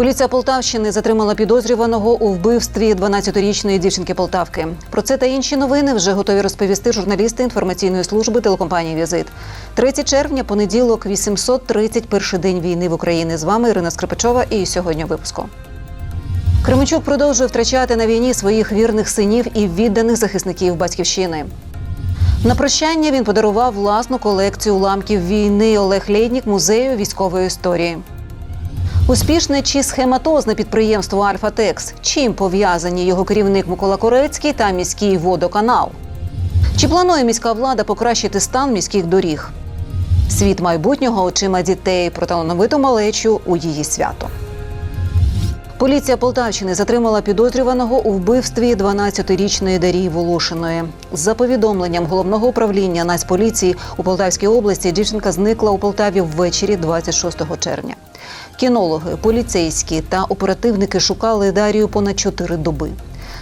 Поліція Полтавщини затримала підозрюваного у вбивстві 12-річної дівчинки Полтавки. Про це та інші новини вже готові розповісти журналісти інформаційної служби телекомпанії Візит. 3 червня, понеділок, 831 день війни в Україні. З вами Ірина Скрипачова і сьогодні випуску. Кременчук продовжує втрачати на війні своїх вірних синів і відданих захисників батьківщини. На прощання він подарував власну колекцію уламків війни Олег Лєднік музею військової історії. Успішне чи схематозне підприємство Альфа-Текс. Чим пов'язані його керівник Микола Корецький та міський водоканал? Чи планує міська влада покращити стан міських доріг? Світ майбутнього очима дітей про талановиту малечу у її свято. Поліція Полтавщини затримала підозрюваного у вбивстві 12-річної Дарії Волошиної. За повідомленням головного управління Нацполіції у Полтавській області, дівчинка зникла у Полтаві ввечері 26 червня. Кінологи, поліцейські та оперативники шукали Дарію понад чотири доби.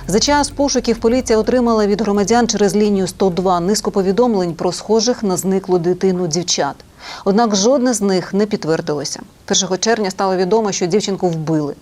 За час пошуків поліція отримала від громадян через лінію 102 низку повідомлень про схожих на зниклу дитину дівчат. Однак жодне з них не підтвердилося. 1 червня стало відомо, що дівчинку вбили.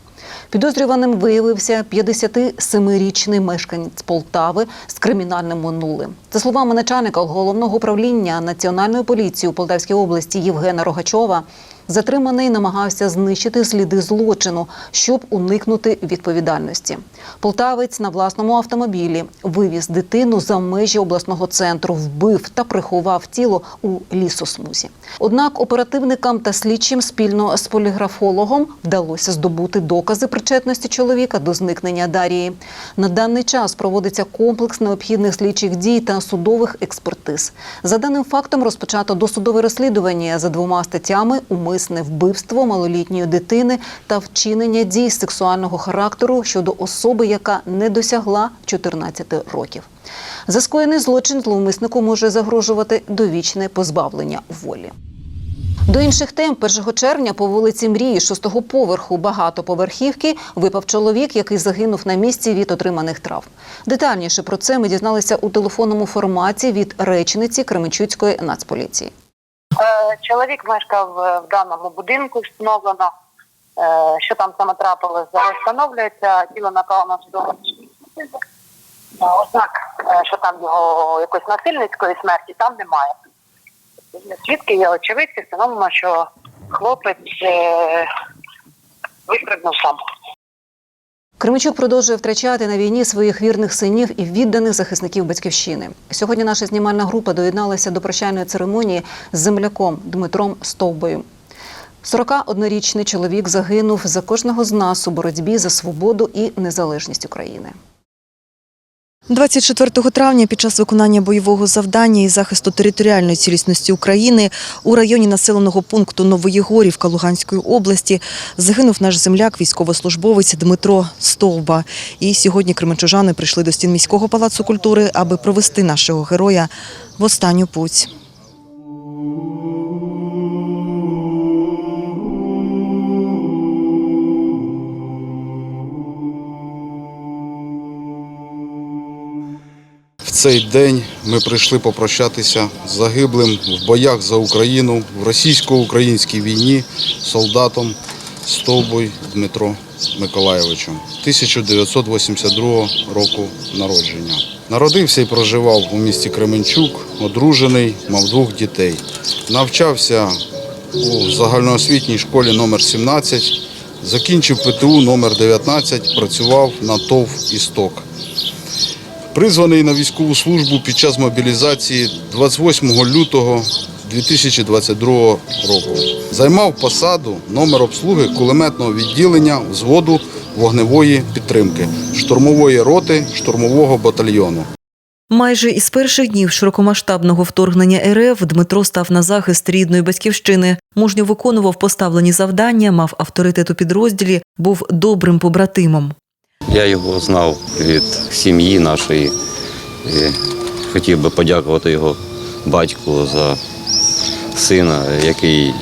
Підозрюваним виявився 57-річний мешканець Полтави з кримінальним минулим. За словами начальника головного управління національної поліції у Полтавській області Євгена Рогачова, затриманий намагався знищити сліди злочину, щоб уникнути відповідальності. Полтавець на власному автомобілі вивіз дитину за межі обласного центру, вбив та приховав тіло у лісосмузі. Однак оперативникам та слідчим спільно з поліграфологом вдалося здобути докази причетності чоловіка до зникнення Дарії. На даний час проводиться комплекс необхідних слідчих дій та судових експертиз. За даним фактом розпочато досудове розслідування за двома статтями умисне вбивство малолітньої дитини та вчинення дій сексуального характеру щодо особи, яка не досягла 14 років. За скоєний злочин зловмиснику може загрожувати довічне позбавлення волі. До інших тем 1 червня по вулиці Мрії, шостого поверху багатоповерхівки, випав чоловік, який загинув на місці від отриманих травм. Детальніше про це ми дізналися у телефонному форматі від речниці Кременчуцької нацполіції. Е, Чоловік мешкав в даному будинку, встановлено, е, що там саме трапилось, зараз встановлюється, тіло направлено. Е, Ознак, е, що там його якоїсь насильницької смерті, там немає. Свідки є очевидці, встановлено, що хлопець випрыгнув сам. Кременчук продовжує втрачати на війні своїх вірних синів і відданих захисників батьківщини. Сьогодні наша знімальна група доєдналася до прощальної церемонії з земляком Дмитром Стовбою. 41-річний чоловік загинув за кожного з нас у боротьбі за свободу і незалежність України. 24 травня під час виконання бойового завдання і захисту територіальної цілісності України у районі населеного пункту Новоєгорівка Луганської області загинув наш земляк, військовослужбовець Дмитро Стовба. І сьогодні кременчужани прийшли до стін міського палацу культури, аби провести нашого героя в останню путь. Цей день ми прийшли попрощатися з загиблим в боях за Україну в російсько-українській війні солдатом Стовбой Дмитро Миколаєвичем 1982 року народження. Народився і проживав у місті Кременчук, одружений, мав двох дітей. Навчався у загальноосвітній школі номер 17, закінчив ПТУ номер 19, працював на ТОВ «Істок». Призваний на військову службу під час мобілізації 28 лютого 2022 року. Займав посаду номер обслуги кулеметного відділення взводу вогневої підтримки, штурмової роти штурмового батальйону. Майже із перших днів широкомасштабного вторгнення РФ Дмитро став на захист рідної батьківщини, мужньо виконував поставлені завдання, мав авторитет у підрозділі, був добрим побратимом. Я його знав від сім'ї нашої. І хотів би подякувати його батьку за сина, який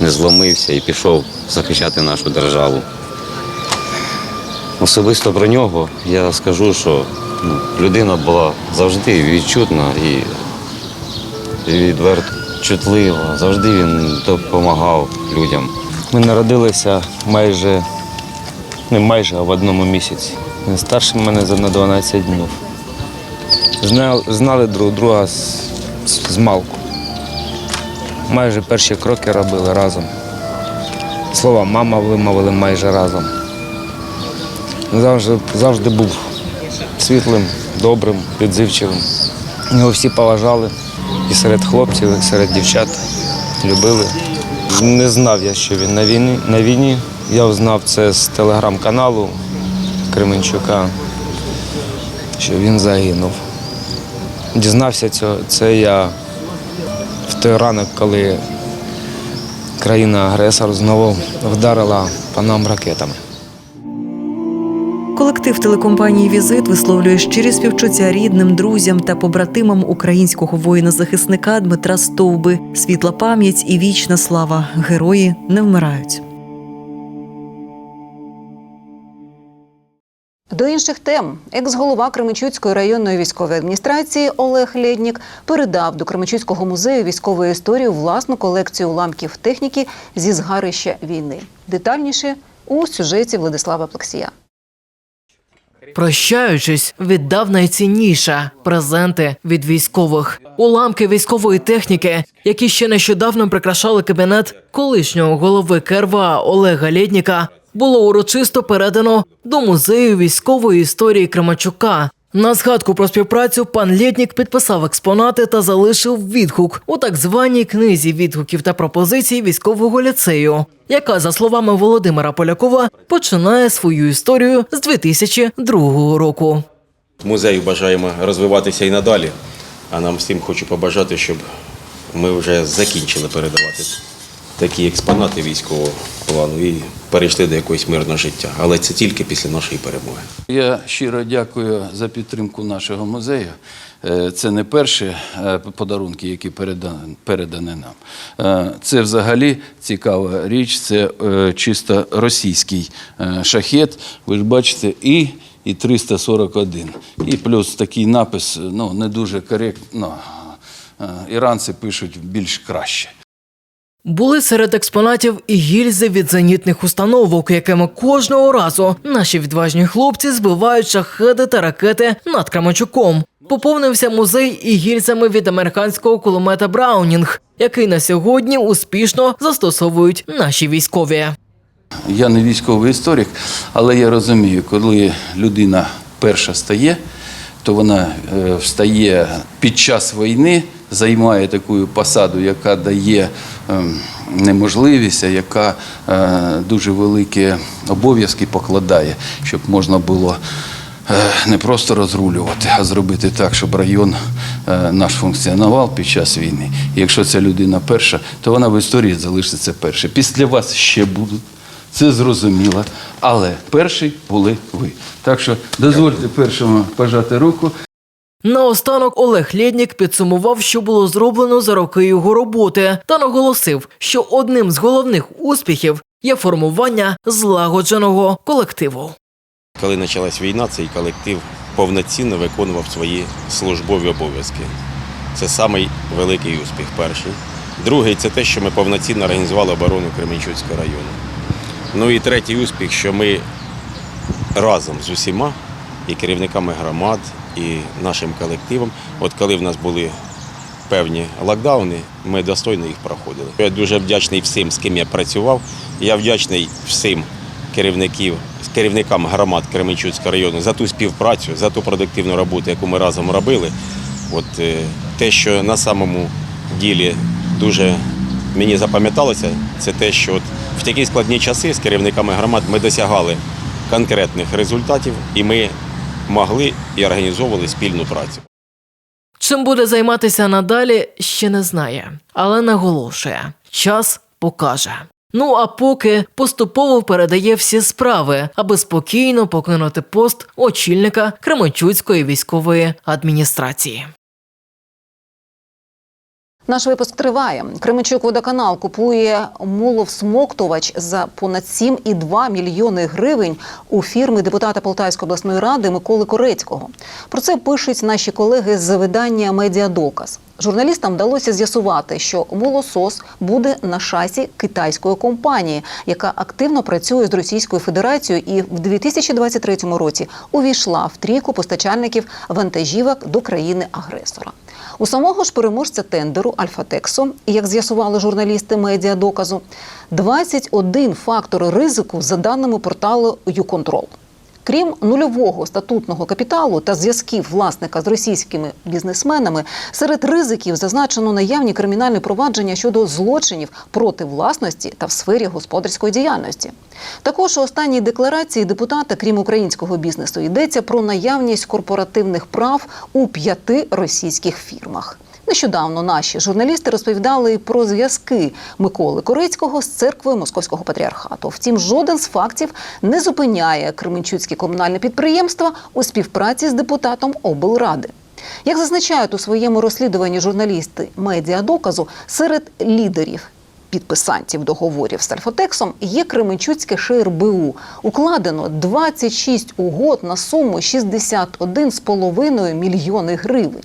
не зломився і пішов захищати нашу державу. Особисто про нього я скажу, що ну, людина була завжди відчутна і відверто чутлива. Завжди він допомагав людям. Ми народилися майже Не майже, в одному місяці. Він старший мене за на 12 днів. Знали, знали друг друга з, з, з малку. Майже перші кроки робили разом. Слова мама вимовили майже разом. Завжди, завжди був світлим, добрим, відзивчивим. Його всі поважали і серед хлопців, і серед дівчат любили. Не знав я, що він на війні. На війні. Я узнав це з телеграм-каналу Кременчука, що він загинув. Дізнався цього, це я в той ранок, коли країна-агресор знову вдарила по нам ракетами. Колектив телекомпанії Візит висловлює щирі співчуття рідним, друзям та побратимам українського воїна-захисника Дмитра Стовби. Світла пам'ять і вічна слава. Герої не вмирають. До інших тем екс-голова Кременчуцької районної військової адміністрації Олег Лєднік передав до Кременчуцького музею військової історії власну колекцію уламків техніки зі згарища війни. Детальніше у сюжеті Владислава Плексія. Прощаючись, віддав найцінніше презенти від військових, уламки військової техніки, які ще нещодавно прикрашали кабінет колишнього голови Керва Олега Лєдніка, було урочисто передано до музею військової історії Кремачука. На згадку про співпрацю пан Лєднік підписав експонати та залишив відгук у так званій книзі відгуків та пропозицій військового ліцею, яка, за словами Володимира Полякова, починає свою історію з 2002 року. Музею бажаємо розвиватися і надалі. А нам всім хочу побажати, щоб ми вже закінчили передавати такі експонати військового плану і перейшли до якогось мирного життя. Але це тільки після нашої перемоги. Я щиро дякую за підтримку нашого музею. Е, Це не перші е, подарунки, які передані нам. Е, Це взагалі цікава річ, це чисто російський шахет. Ви ж бачите, і, і 341. І плюс такий напис, ну, не дуже коректно. Іранці пишуть більш краще. Були серед експонатів і гільзи від зенітних установок, якими кожного разу наші відважні хлопці збивають шахеди та ракети над Крамачуком. Поповнився музей і гільзами від американського кулемета Браунінг, який на сьогодні успішно застосовують наші військові. Я не військовий історик, але я розумію, коли людина перша стає, то вона е, встає під час війни, займає таку посаду, яка дає ем, неможливість, а яка е, дуже великі обов'язки покладає, щоб можна було е, не просто розрулювати, а зробити так, щоб район е, наш функціонував під час війни. І якщо ця людина перша, то вона в історії залишиться перша. Після вас ще будуть. Це зрозуміло, але перший були ви. Так що дозвольте першому пожати руку. Наостанок Олег Лєднік підсумував, що було зроблено за роки його роботи, та наголосив, що одним з головних успіхів є формування злагодженого колективу. Коли почалась війна, цей колектив повноцінно виконував свої службові обов'язки. Це самий великий успіх перший. Другий це те, що ми повноцінно організували оборону Кременчуцького району. Ну і третій успіх, що ми разом з усіма і керівниками громад, і нашим колективом, от коли в нас були певні локдауни, ми достойно їх проходили. Я дуже вдячний всім, з ким я працював. Я вдячний всім керівників, керівникам громад Кременчуцького району за ту співпрацю, за ту продуктивну роботу, яку ми разом робили. От е, те, що на самому ділі дуже мені запам'яталося, це те, що от в такі складні часи з керівниками громад ми досягали конкретних результатів, і ми могли і організовували спільну працю. Чим буде займатися надалі, ще не знає, але наголошує, час покаже. Ну а поки поступово передає всі справи, аби спокійно покинути пост очільника Кременчуцької військової адміністрації. Наш випуск триває. Кременчук водоканал купує муловсмоктувач за понад 7,2 мільйони гривень у фірми депутата Полтавської обласної ради Миколи Корецького. Про це пишуть наші колеги з видання Медіадоказ. Журналістам вдалося з'ясувати, що молосос буде на шасі китайської компанії, яка активно працює з Російською Федерацією і в 2023 році увійшла в трійку постачальників вантажівок до країни-агресора. У самого ж переможця тендеру Альфатексу, як з'ясували журналісти медіадоказу, 21 фактор ризику за даними порталу «Юконтрол». Крім нульового статутного капіталу та зв'язків власника з російськими бізнесменами, серед ризиків зазначено наявні кримінальні провадження щодо злочинів проти власності та в сфері господарської діяльності. Також у останній декларації депутата, крім українського бізнесу, йдеться про наявність корпоративних прав у п'яти російських фірмах. Нещодавно наші журналісти розповідали про зв'язки Миколи Корицького з церквою Московського патріархату. Втім, жоден з фактів не зупиняє Кременчуцьке комунальне підприємство у співпраці з депутатом облради. Як зазначають у своєму розслідуванні журналісти медіадоказу, серед лідерів підписантів договорів з Альфотексом є Кременчуцьке ШРБУ. Укладено 26 угод на суму 61,5 мільйони гривень.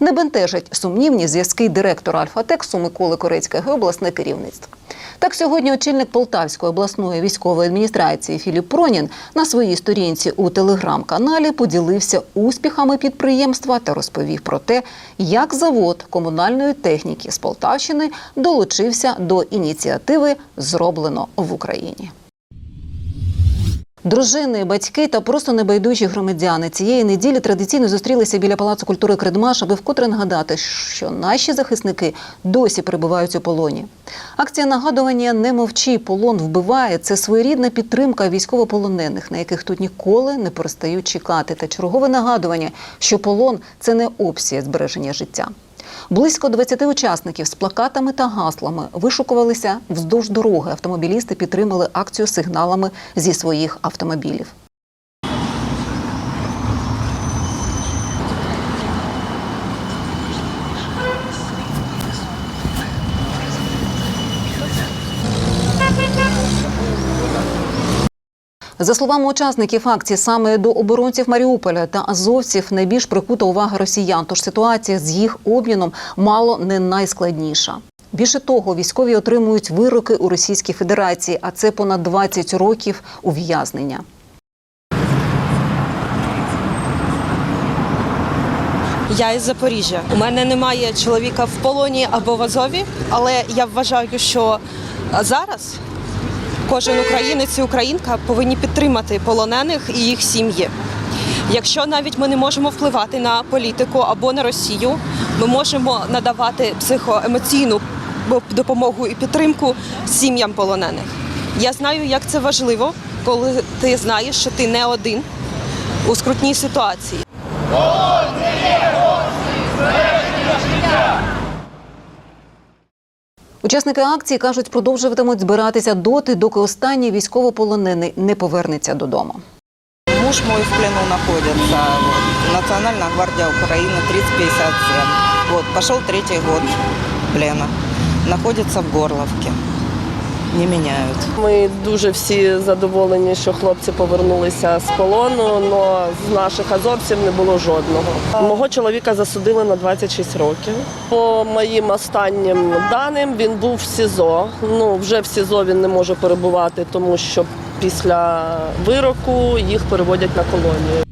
Не бентежать сумнівні зв'язки директора Альфатексу Миколи Корецького і обласне керівництво. Так сьогодні очільник Полтавської обласної військової адміністрації Філіп Пронін на своїй сторінці у телеграм-каналі поділився успіхами підприємства та розповів про те, як завод комунальної техніки з Полтавщини долучився до ініціативи Зроблено в Україні. Дружини, батьки та просто небайдужі громадяни цієї неділі традиційно зустрілися біля Палацу культури Кредмаш, аби вкотре нагадати, що наші захисники досі перебувають у полоні. Акція нагадування Не мовчи, полон вбиває це своєрідна підтримка військовополонених, на яких тут ніколи не перестають чекати, та чергове нагадування, що полон це не опція збереження життя. Близько 20 учасників з плакатами та гаслами вишукувалися вздовж дороги. Автомобілісти підтримали акцію сигналами зі своїх автомобілів. За словами учасників акції, саме до оборонців Маріуполя та азовців найбільш прикута увага росіян. Тож ситуація з їх обміном мало не найскладніша. Більше того, військові отримують вироки у Російській Федерації, а це понад 20 років ув'язнення. Я із Запоріжжя. У мене немає чоловіка в полоні або в Азові, але я вважаю, що зараз кожен українець і українка повинні підтримати полонених і їх сім'ї. Якщо навіть ми не можемо впливати на політику або на Росію, ми можемо надавати психоемоційну допомогу і підтримку сім'ям полонених. Я знаю, як це важливо, коли ти знаєш, що ти не один у скрутній ситуації. Учасники акції кажуть, продовжуватимуть збиратися доти, доки останній військовополонений не повернеться додому. Муж мой в плену знаходиться. Національна гвардія України Украины 3057. Вот. пішов третій год плена. Находится в Горловке. Не меняют. Ми дуже всі задоволені, що хлопці повернулися з полону, але з наших азовців не було жодного. Мого чоловіка засудили на 26 років. По моїм останнім даним він був в СІЗО. Ну вже в СІЗО він не може перебувати, тому що після вироку їх переводять на колонію.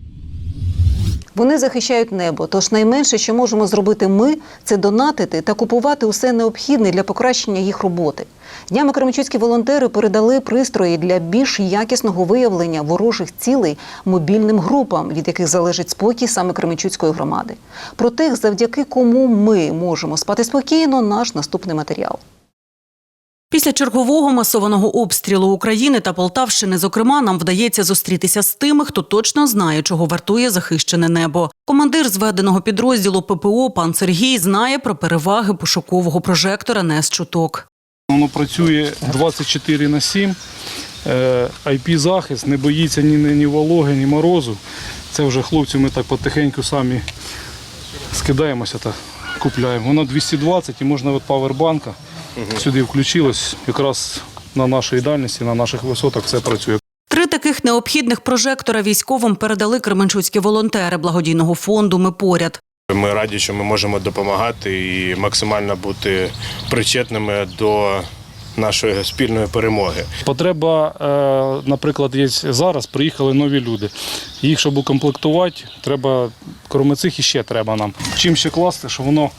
Вони захищають небо. Тож найменше, що можемо зробити ми, це донатити та купувати усе необхідне для покращення їх роботи. Днями кременчуцькі волонтери передали пристрої для більш якісного виявлення ворожих цілей мобільним групам, від яких залежить спокій саме Кременчуцької громади. Про тих, завдяки кому ми можемо спати спокійно, наш наступний матеріал. Після чергового масованого обстрілу України та Полтавщини, зокрема, нам вдається зустрітися з тими, хто точно знає, чого вартує захищене небо. Командир зведеного підрозділу ППО пан Сергій знає про переваги пошукового прожектора НЕС Чуток. Воно працює 24 на 7. IP-захист, не боїться ні, ні вологи, ні морозу. Це вже хлопці ми так потихеньку самі скидаємося та купляємо. Воно 220 і можна від павербанка сюди включилось. Якраз на нашій дальності, на наших висотах все працює. Три таких необхідних прожектора військовим передали кременчуцькі волонтери благодійного фонду Ми поряд. Ми раді, що ми можемо допомагати і максимально бути причетними до нашої спільної перемоги. Потреба, е, наприклад, є зараз, приїхали нові люди. Їх, щоб укомплектувати, треба, крім цих, іще треба нам. Чим ще класти, що воно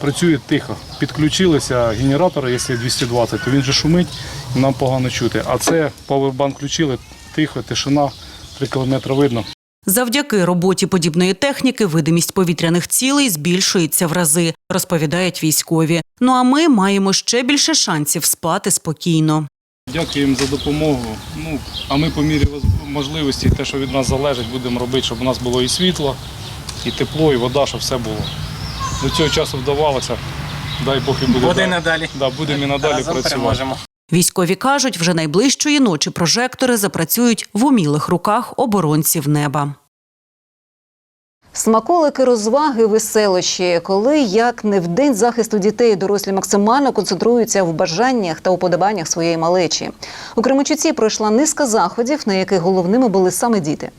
працює тихо. Підключилися генератори, якщо 220, то він же шумить і нам погано чути. А це павербанк включили, тихо, тишина, 3 кілометри видно. Завдяки роботі подібної техніки видимість повітряних цілей збільшується в рази, розповідають військові. Ну а ми маємо ще більше шансів спати спокійно. Дякуємо за допомогу. Ну, а ми по мірі можливості, те, що від нас залежить, будемо робити, щоб у нас було і світло, і тепло, і вода, щоб все було. До цього часу вдавалося. Дай Бог і буде. Буде надалі. Да, будемо і надалі Разом працювати. переможемо. Військові кажуть, вже найближчої ночі прожектори запрацюють в умілих руках оборонців неба. Смаколики, розваги, веселощі, коли як не в день захисту дітей, дорослі максимально концентруються в бажаннях та уподобаннях своєї малечі. У Кременчуці пройшла низка заходів, на яких головними були саме діти.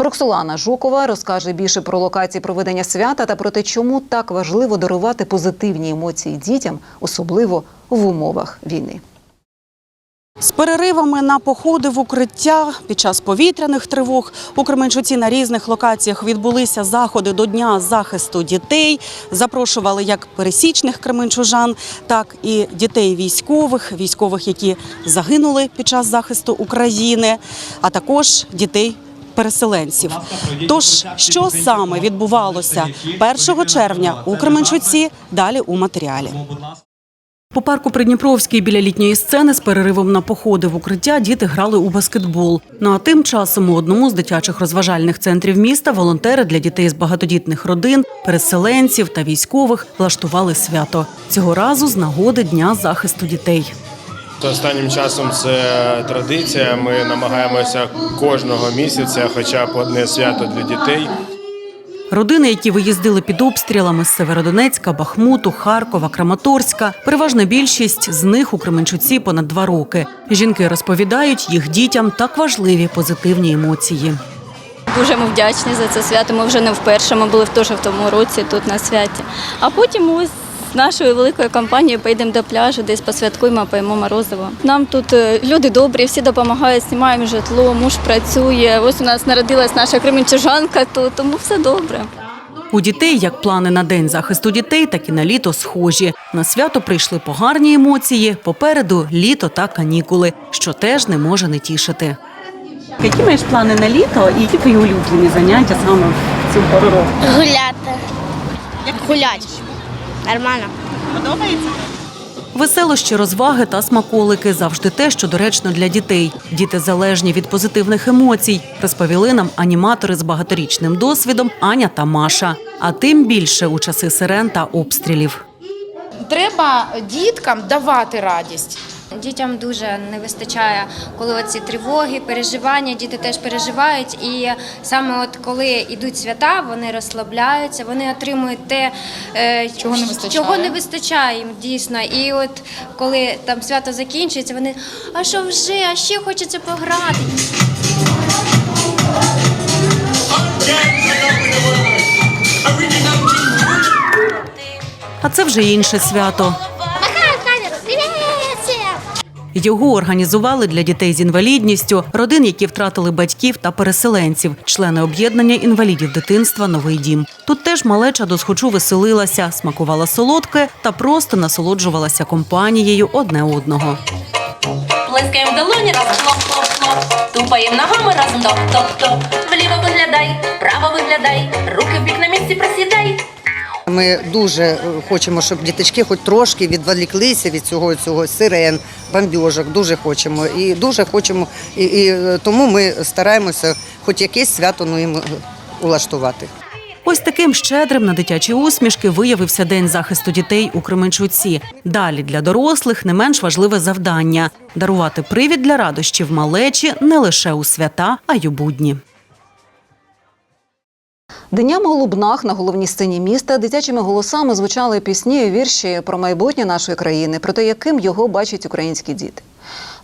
Роксолана Жукова розкаже більше про локації проведення свята та про те, чому так важливо дарувати позитивні емоції дітям, особливо в умовах війни. З переривами на походи в укриття під час повітряних тривог у Кременчуці на різних локаціях відбулися заходи до Дня захисту дітей. Запрошували як пересічних кременчужан, так і дітей військових, військових, які загинули під час захисту України, а також дітей. Переселенців, тож що саме відбувалося 1 червня у Кременчуці? Далі у матеріалі. По парку Придніпровський біля літньої сцени з переривом на походи в укриття діти грали у баскетбол. Ну а тим часом у одному з дитячих розважальних центрів міста волонтери для дітей з багатодітних родин, переселенців та військових влаштували свято. Цього разу з нагоди Дня захисту дітей. Останнім часом це традиція. Ми намагаємося кожного місяця, хоча б одне свято для дітей. Родини, які виїздили під обстрілами з Северодонецька, Бахмуту, Харкова, Краматорська, переважна більшість з них у Кременчуці понад два роки. Жінки розповідають, їх дітям так важливі позитивні емоції. Дуже ми вдячні за це свято. Ми вже не вперше. Ми були в тому році тут на святі. А потім ось з нашою великою компанією поїдемо до пляжу, десь посвяткуємо, поїмо морозиво. Нам тут е, люди добрі, всі допомагають, знімаємо житло, муж працює. Ось у нас народилась наша кременчужанка тут, тому все добре. У дітей як плани на день захисту дітей, так і на літо схожі. На свято прийшли погарні емоції. Попереду літо та канікули, що теж не може не тішити. Які маєш плани на літо і які твої улюблені заняття саме в цю пору року? Гуляти. Гулять. Нормально. Подобається? Веселощі, розваги та смаколики завжди те, що доречно для дітей. Діти залежні від позитивних емоцій, розповіли нам аніматори з багаторічним досвідом Аня та Маша. А тим більше у часи сирен та обстрілів. Треба діткам давати радість. Дітям дуже не вистачає, коли оці тривоги, переживання, діти теж переживають. І саме от коли йдуть свята, вони розслабляються, вони отримують те, е, Чого не вистачає. чого не вистачає їм дійсно. І от коли там свято закінчується, вони а що вже, а ще хочеться пограти. А це вже інше свято. Його організували для дітей з інвалідністю, родин, які втратили батьків та переселенців, члени об'єднання інвалідів дитинства Новий дім. Тут теж малеча досхочу веселилася, смакувала солодке та просто насолоджувалася компанією одне одного. Плескаємо долоні разом хлоп-хлоп-хлоп. Тупаємо ногами разом топ-топ-топ. Вліво виглядай, вправо виглядай, Ми дуже е, хочемо, щоб діточки хоч трошки відволіклися від цього цього сирен, бомбіжок. Дуже хочемо. І дуже хочемо. І, і е, тому ми стараємося хоч якесь свято ну, їм е, улаштувати. Ось таким щедрим на дитячі усмішки виявився День захисту дітей у Кременчуці. Далі для дорослих не менш важливе завдання дарувати привід для радощів малечі не лише у свята, а й у будні. Днями у Лубнах на головній сцені міста дитячими голосами звучали пісні і вірші про майбутнє нашої країни, про те, яким його бачать українські діти.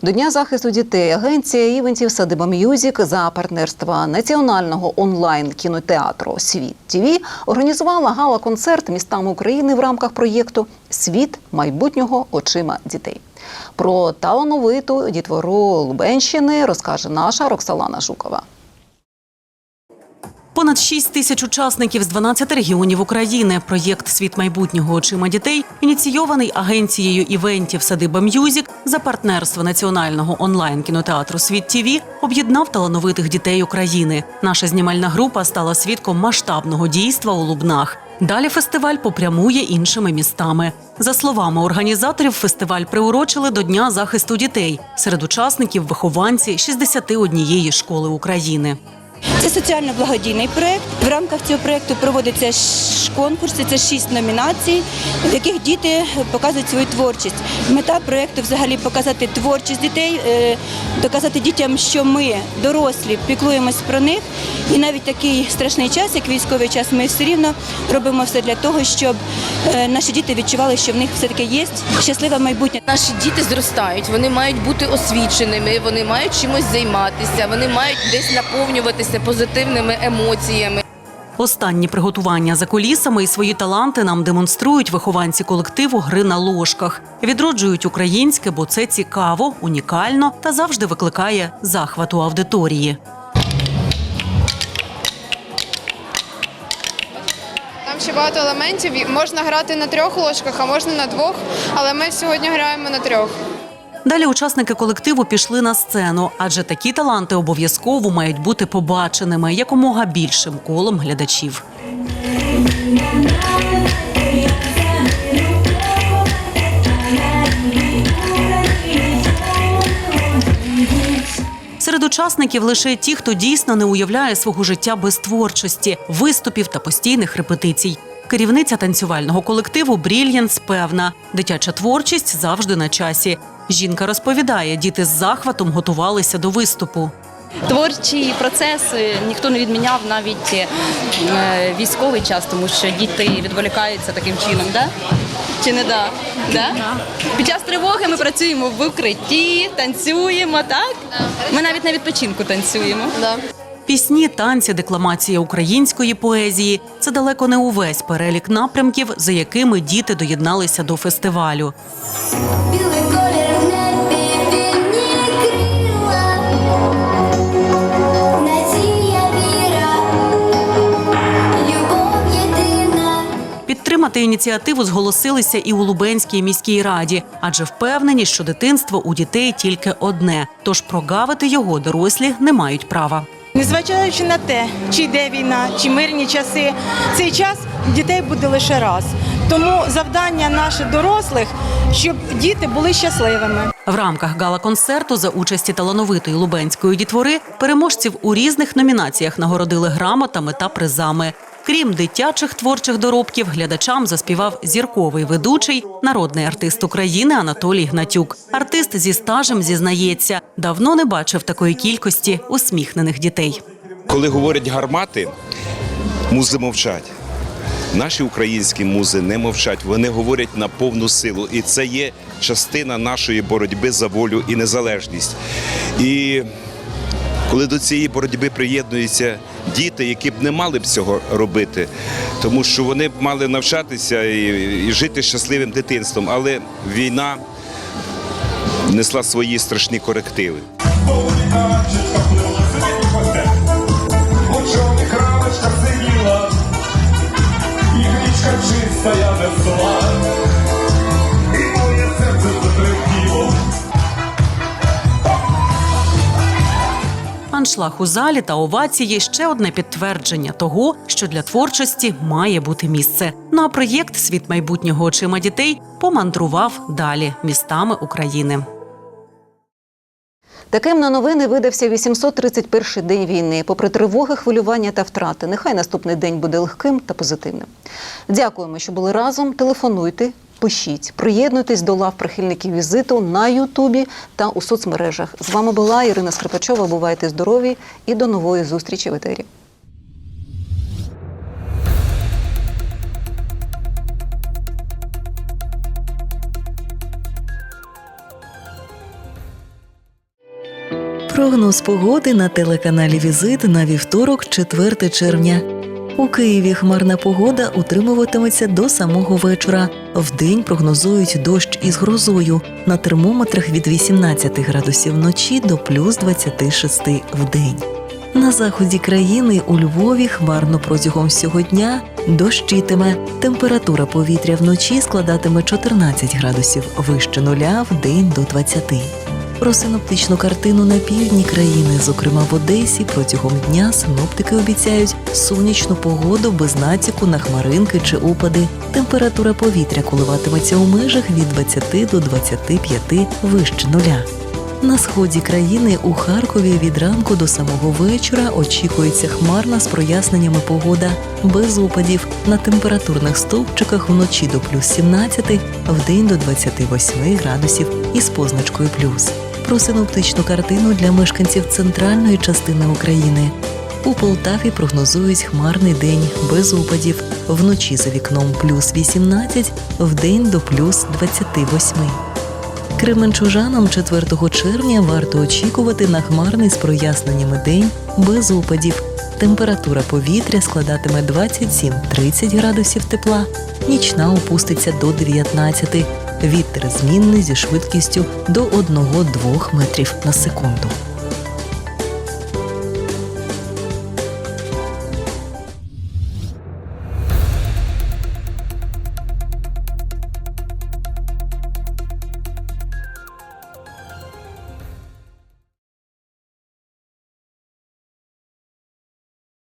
До Дня захисту дітей агенція івентів Садиба М'юзік за партнерства національного онлайн кінотеатру Світ ТІВІ організувала гала-концерт містами України в рамках проєкту Світ майбутнього очима дітей. Про талановиту дітвору Лубенщини розкаже наша Роксалана Жукова. Понад 6 тисяч учасників з 12 регіонів України. Проєкт Світ майбутнього очима дітей ініційований агенцією івентів Садиба М'юзік за партнерство національного онлайн кінотеатру Світ ТІВІ об'єднав талановитих дітей України. Наша знімальна група стала свідком масштабного дійства у Лубнах. Далі фестиваль попрямує іншими містами. За словами організаторів, фестиваль приурочили до Дня захисту дітей. Серед учасників вихованці 61 школи України. Це соціально-благодійний проєкт. В рамках цього проєкту проводяться конкурси, це шість номінацій, в яких діти показують свою творчість. Мета проєкту взагалі показати творчість дітей, е, доказати дітям, що ми, дорослі, піклуємось про них. І навіть такий страшний час, як військовий час, ми все рівно робимо все для того, щоб е, наші діти відчували, що в них все-таки є щасливе майбутнє. Наші діти зростають, вони мають бути освіченими, вони мають чимось займатися, вони мають десь наповнюватися позитивними емоціями. Останні приготування за кулісами і свої таланти нам демонструють вихованці колективу гри на ложках. Відроджують українське, бо це цікаво, унікально та завжди викликає захват у аудиторії. Там ще багато елементів. Можна грати на трьох ложках, а можна на двох, але ми сьогодні граємо на трьох. Далі учасники колективу пішли на сцену, адже такі таланти обов'язково мають бути побаченими якомога більшим колом глядачів. Серед учасників лише ті, хто дійсно не уявляє свого життя без творчості, виступів та постійних репетицій. Керівниця танцювального колективу Брільянс певна, дитяча творчість завжди на часі. Жінка розповідає, діти з захватом готувалися до виступу. Творчі процеси ніхто не відміняв навіть е, військовий час, тому що діти відволікаються таким чином, да? Чи не да? Да? Під час тривоги ми працюємо в укритті, танцюємо, так? Ми навіть на відпочинку танцюємо. Пісні, танці, декламація української поезії це далеко не увесь перелік напрямків, за якими діти доєдналися до фестивалю. Підтримати ініціативу зголосилися і у Лубенській міській раді, адже впевнені, що дитинство у дітей тільки одне, тож прогавити його дорослі не мають права. Незважаючи на те, чи йде війна, чи мирні часи, цей час дітей буде лише раз. Тому завдання наших дорослих, щоб діти були щасливими. В рамках гала-концерту за участі талановитої лубенської дітвори переможців у різних номінаціях нагородили грамотами та призами. Крім дитячих творчих доробків, глядачам заспівав зірковий ведучий, народний артист України Анатолій Гнатюк. Артист зі стажем зізнається, давно не бачив такої кількості усміхнених дітей. Коли говорять гармати, музи мовчать. Наші українські музи не мовчать, вони говорять на повну силу. І це є частина нашої боротьби за волю і незалежність. І коли до цієї боротьби приєднуються діти, які б не мали б цього робити, тому що вони б мали навчатися і, і жити щасливим дитинством, але війна несла свої страшні корективи. чистая весла, Аншлаг у залі та овації ще одне підтвердження того, що для творчості має бути місце. Ну а проєкт Світ майбутнього очима дітей помандрував далі містами України. Таким на новини видався 831-й день війни. Попри тривоги, хвилювання та втрати, нехай наступний день буде легким та позитивним. Дякуємо, що були разом. Телефонуйте, пишіть, приєднуйтесь до лав прихильників візиту на Ютубі та у соцмережах. З вами була Ірина Скрипачова. Бувайте здорові і до нової зустрічі в етері. Прогноз погоди на телеканалі Візит на вівторок, 4 червня. У Києві хмарна погода утримуватиметься до самого вечора. Вдень прогнозують дощ із грозою на термометрах від 18 градусів вночі до плюс 26 вдень. На заході країни у Львові хмарно протягом всього дня дощитиме. Температура повітря вночі складатиме 14 градусів вище нуля, вдень до 20. Про синоптичну картину на півдні країни, зокрема в Одесі, протягом дня синоптики обіцяють сонячну погоду без натяку на хмаринки чи опади. Температура повітря коливатиметься у межах від 20 до 25 вище нуля. На сході країни у Харкові від ранку до самого вечора очікується хмарна з проясненнями погода без опадів на температурних стовпчиках вночі до плюс 17, вдень до 28 градусів із позначкою плюс. Про синоптичну картину для мешканців центральної частини України. У Полтаві прогнозують хмарний день без опадів. Вночі за вікном плюс 18, вдень до плюс 28. Кременчужанам 4 червня варто очікувати на хмарний з проясненнями день без опадів. Температура повітря складатиме 27-30 градусів тепла, нічна опуститься до 19, вітер змінний зі швидкістю до 1-2 метрів на секунду.